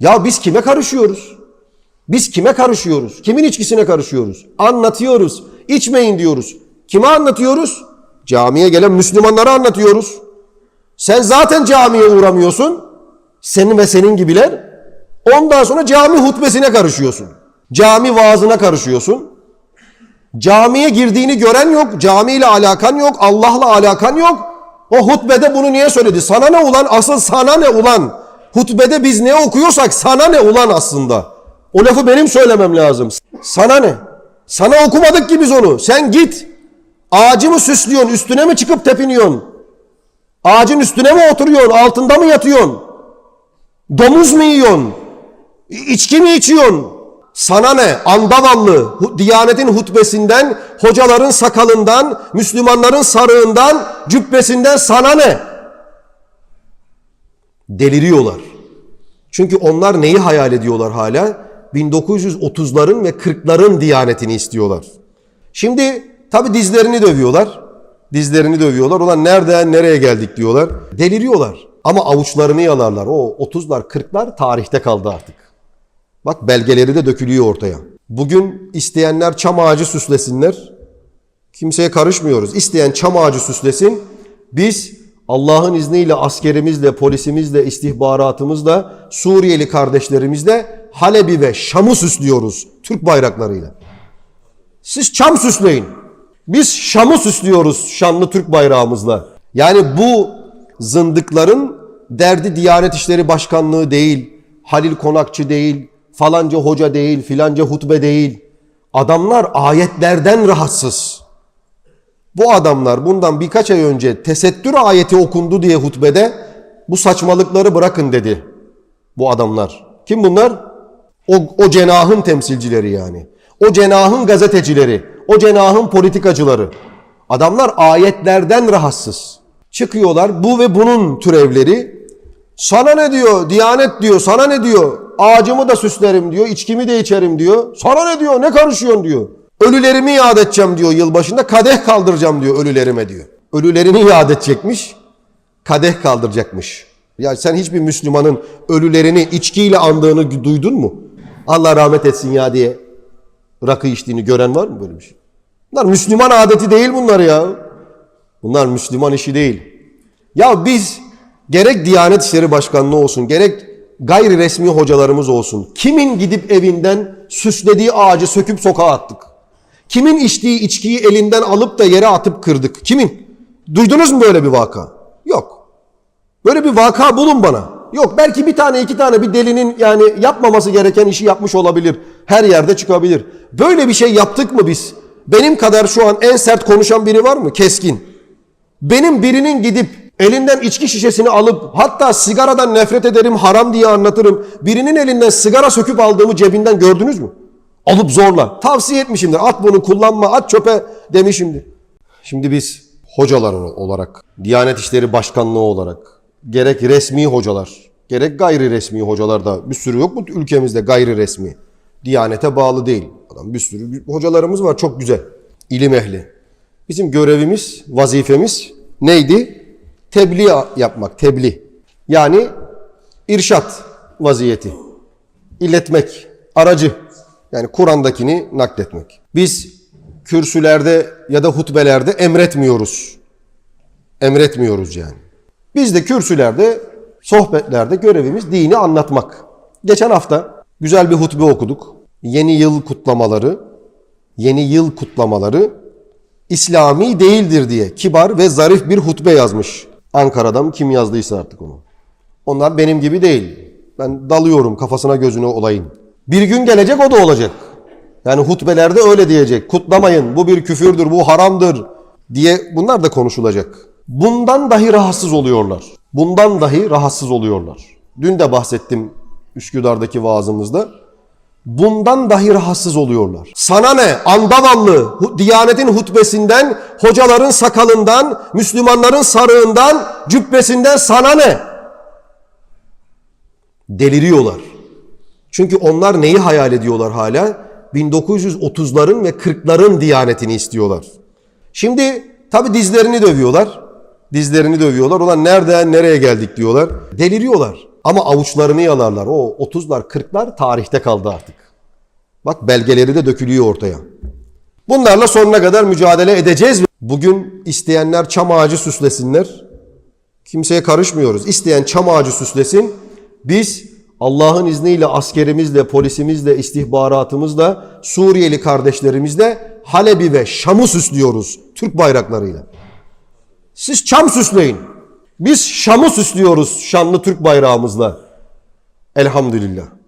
Ya biz kime karışıyoruz? Biz kime karışıyoruz? Kimin içkisine karışıyoruz? Anlatıyoruz. İçmeyin diyoruz. Kime anlatıyoruz? Camiye gelen Müslümanlara anlatıyoruz. Sen zaten camiye uğramıyorsun. Senin ve senin gibiler. Ondan sonra cami hutbesine karışıyorsun. Cami vaazına karışıyorsun. Camiye girdiğini gören yok. Camiyle alakan yok. Allah'la alakan yok. O hutbede bunu niye söyledi? Sana ne ulan? Asıl sana ne ulan? Hutbede biz ne okuyorsak sana ne ulan aslında? O lafı benim söylemem lazım. Sana ne? Sana okumadık ki biz onu. Sen git. Ağacı mı süslüyorsun? Üstüne mi çıkıp tepiniyorsun? Ağacın üstüne mi oturuyorsun? Altında mı yatıyorsun? Domuz mu yiyorsun? İçki mi içiyorsun? Sana ne? Andavallı, Diyanetin hutbesinden, hocaların sakalından, Müslümanların sarığından, cübbesinden sana ne? Deliriyorlar. Çünkü onlar neyi hayal ediyorlar hala? 1930'ların ve 40'ların Diyanetini istiyorlar. Şimdi tabi dizlerini dövüyorlar. Dizlerini dövüyorlar. Ulan nereden nereye geldik diyorlar. Deliriyorlar. Ama avuçlarını yalarlar. O 30'lar 40'lar tarihte kaldı artık. Bak belgeleri de dökülüyor ortaya. Bugün isteyenler çam ağacı süslesinler. Kimseye karışmıyoruz. İsteyen çam ağacı süslesin. Biz Allah'ın izniyle askerimizle, polisimizle, istihbaratımızla, Suriyeli kardeşlerimizle Halep'i ve Şam'ı süslüyoruz Türk bayraklarıyla. Siz çam süsleyin. Biz Şam'ı süslüyoruz şanlı Türk bayrağımızla. Yani bu zındıkların derdi Diyanet İşleri Başkanlığı değil, Halil Konakçı değil, falanca hoca değil, filanca hutbe değil. Adamlar ayetlerden rahatsız. Bu adamlar bundan birkaç ay önce tesettür ayeti okundu diye hutbede bu saçmalıkları bırakın dedi. Bu adamlar. Kim bunlar? O, o cenahın temsilcileri yani. O cenahın gazetecileri. O cenahın politikacıları. Adamlar ayetlerden rahatsız. Çıkıyorlar bu ve bunun türevleri. Sana ne diyor? Diyanet diyor. Sana ne diyor? Ağacımı da süslerim diyor. içkimi de içerim diyor. Sana ne diyor? Ne karışıyorsun diyor. Ölülerimi yad edeceğim diyor yılbaşında. Kadeh kaldıracağım diyor ölülerime diyor. Ölülerini yad edecekmiş. Kadeh kaldıracakmış. Ya sen hiçbir Müslümanın ölülerini içkiyle andığını duydun mu? Allah rahmet etsin ya diye rakı içtiğini gören var mı böyle bir şey? Bunlar Müslüman adeti değil bunlar ya. Bunlar Müslüman işi değil. Ya biz gerek Diyanet İşleri Başkanlığı olsun, gerek gayri resmi hocalarımız olsun. Kimin gidip evinden süslediği ağacı söküp sokağa attık? Kimin içtiği içkiyi elinden alıp da yere atıp kırdık? Kimin? Duydunuz mu böyle bir vaka? Yok. Böyle bir vaka bulun bana. Yok belki bir tane iki tane bir delinin yani yapmaması gereken işi yapmış olabilir. Her yerde çıkabilir. Böyle bir şey yaptık mı biz? Benim kadar şu an en sert konuşan biri var mı? Keskin. Benim birinin gidip elinden içki şişesini alıp hatta sigaradan nefret ederim haram diye anlatırım. Birinin elinden sigara söküp aldığımı cebinden gördünüz mü? Alıp zorla. Tavsiye etmişimdir. At bunu kullanma at çöpe demişimdir. Şimdi biz hocalar olarak, Diyanet İşleri Başkanlığı olarak, gerek resmi hocalar, gerek gayri resmi hocalar da bir sürü yok mu ülkemizde gayri resmi? Diyanete bağlı değil. Adam bir sürü hocalarımız var çok güzel. İlim ehli. Bizim görevimiz, vazifemiz neydi? Tebliğ yapmak, tebliğ. Yani irşat vaziyeti. İletmek, aracı. Yani Kur'an'dakini nakletmek. Biz kürsülerde ya da hutbelerde emretmiyoruz. Emretmiyoruz yani. Biz de kürsülerde, sohbetlerde görevimiz dini anlatmak. Geçen hafta güzel bir hutbe okuduk. Yeni yıl kutlamaları, yeni yıl kutlamaları İslami değildir diye kibar ve zarif bir hutbe yazmış. Ankara'dan kim yazdıysa artık onu. Onlar benim gibi değil. Ben dalıyorum kafasına gözüne olayın. Bir gün gelecek o da olacak. Yani hutbelerde öyle diyecek. Kutlamayın bu bir küfürdür, bu haramdır diye bunlar da konuşulacak. Bundan dahi rahatsız oluyorlar. Bundan dahi rahatsız oluyorlar. Dün de bahsettim Üsküdar'daki vaazımızda. Bundan dahi rahatsız oluyorlar. Sana ne? Andavallı, Diyanetin hutbesinden, hocaların sakalından, Müslümanların sarığından, cübbesinden sana ne? Deliriyorlar. Çünkü onlar neyi hayal ediyorlar hala? 1930'ların ve 40'ların Diyanetini istiyorlar. Şimdi tabi dizlerini dövüyorlar. Dizlerini dövüyorlar. Ulan nereden nereye geldik diyorlar. Deliriyorlar. Ama avuçlarını yalarlar. O 30'lar 40'lar tarihte kaldı artık. Bak belgeleri de dökülüyor ortaya. Bunlarla sonuna kadar mücadele edeceğiz. Bugün isteyenler çam ağacı süslesinler. Kimseye karışmıyoruz. İsteyen çam ağacı süslesin. Biz Allah'ın izniyle askerimizle, polisimizle, istihbaratımızla, Suriyeli kardeşlerimizle Halep'i ve Şam'ı süslüyoruz Türk bayraklarıyla. Siz çam süsleyin. Biz Şam'ı süslüyoruz şanlı Türk bayrağımızla. Elhamdülillah.